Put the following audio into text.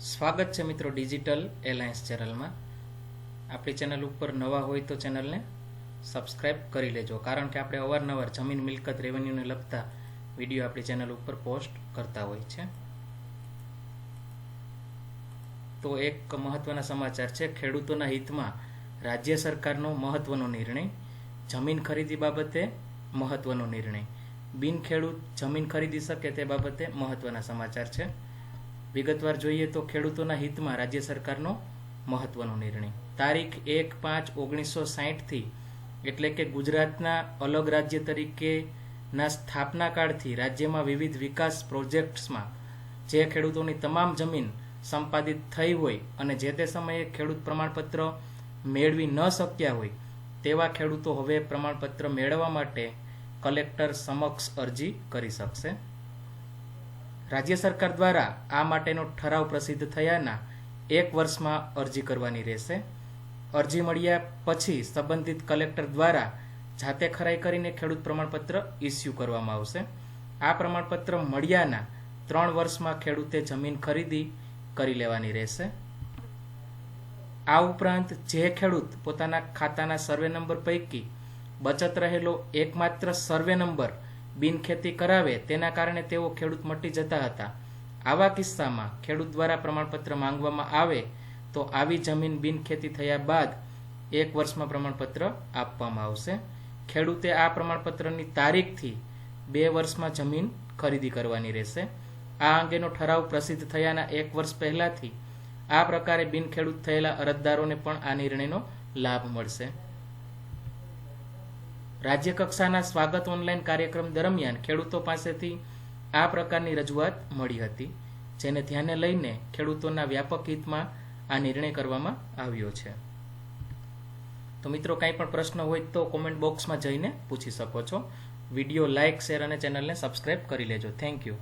સ્વાગત છે મિત્રો ડિજિટલ એલાયન્સ ચેનલમાં. આપણી ચેનલ ઉપર નવા હોય તો ચેનલને સબસ્ક્રાઇબ કરી લેજો. કારણ કે આપણે અવારનવાર જમીન મિલકત રેવન્યુને લગતા વીડિયો આપણી ચેનલ ઉપર પોસ્ટ કરતા હોય છે. તો એક મહત્વના સમાચાર છે. ખેડૂતોના હિતમાં રાજ્ય સરકારનો મહત્વનો નિર્ણય. જમીન ખરીદી બાબતે મહત્વનો નિર્ણય. બિન ખેડૂત જમીન ખરીદી શકે તે બાબતે મહત્વના સમાચાર છે. વિગતવાર જોઈએ તો ખેડૂતોના હિતમાં રાજ્ય સરકારનો મહત્વનો નિર્ણય. તારીખ એક પાંચ ઓગણીસો સાહીઠથી એટલે કે ગુજરાતના અલગ રાજ્ય તરીકેના સ્થાપના કાળથી રાજ્યમાં વિવિધ વિકાસ પ્રોજેક્ટ્સમાં જે ખેડૂતોની તમામ જમીન સંપાદિત થઈ હોય અને જે તે સમયે ખેડૂત પ્રમાણપત્ર મેળવી ન શક્યા હોય તેવા ખેડૂતો હવે પ્રમાણપત્ર મેળવવા માટે કલેક્ટર સમક્ષ અરજી કરી શકશે. રાજ્ય સરકાર દ્વારા આ માટેનો ઠરાવ પ્રસિદ્ધ થયાના એક વર્ષમાં અરજી કરવાની રહેશે. અરજી મળ્યા પછી સંબંધિત કલેક્ટર દ્વારા જાતે ખરાઈ કરીને ખેડૂત પ્રમાણપત્ર ઇસ્યુ કરવામાં આવશે. આ પ્રમાણપત્ર મળ્યાના ત્રણ વર્ષમાં ખેડૂતે જમીન ખરીદી કરી લેવાની રહેશે. આ ઉપરાંત જે ખેડૂત પોતાના ખાતાના સર્વે નંબર પૈકી બચત રહેલો એકમાત્ર સર્વે નંબર બિનખેતી કરાવે તેના કારણે તેઓ ખેડૂત મટી જતા હતા. આવા કિસ્સામાં ખેડૂત દ્વારા પ્રમાણપત્ર માંગવામાં આવે તો આવી જમીન બિનખેતી થયા બાદ એક વર્ષમાં પ્રમાણપત્ર આપવામાં આવશે. ખેડૂતે આ પ્રમાણપત્રની તારીખથી બે વર્ષમાં જમીન ખરીદી કરવાની રહેશે. આ અંગેનો ઠરાવ પ્રસિદ્ધ થયાના એક વર્ષ પહેલાથી આ પ્રકારે બિનખેડૂત થયેલા અરજદારોને પણ આ નિર્ણયનો લાભ મળશે. રાજ્ય કક્ષાના સ્વાગત ઓનલાઈન કાર્યક્રમ દરમિયાન ખેડૂતો પાસેથી આ પ્રકારની રજૂઆત મળી હતી, જેને ધ્યાને લઈને ખેડૂતોના વ્યાપક હિતમાં આ નિર્ણય કરવામાં આવ્યો છે. તો મિત્રો, કાંઈ પણ પ્રશ્ન હોય તો કોમેન્ટ બોક્સમાં જઈને પૂછી શકો છો. વીડિયો લાઇક શેર અને ચેનલને સબસ્ક્રાઈબ કરી લેજો. Thank you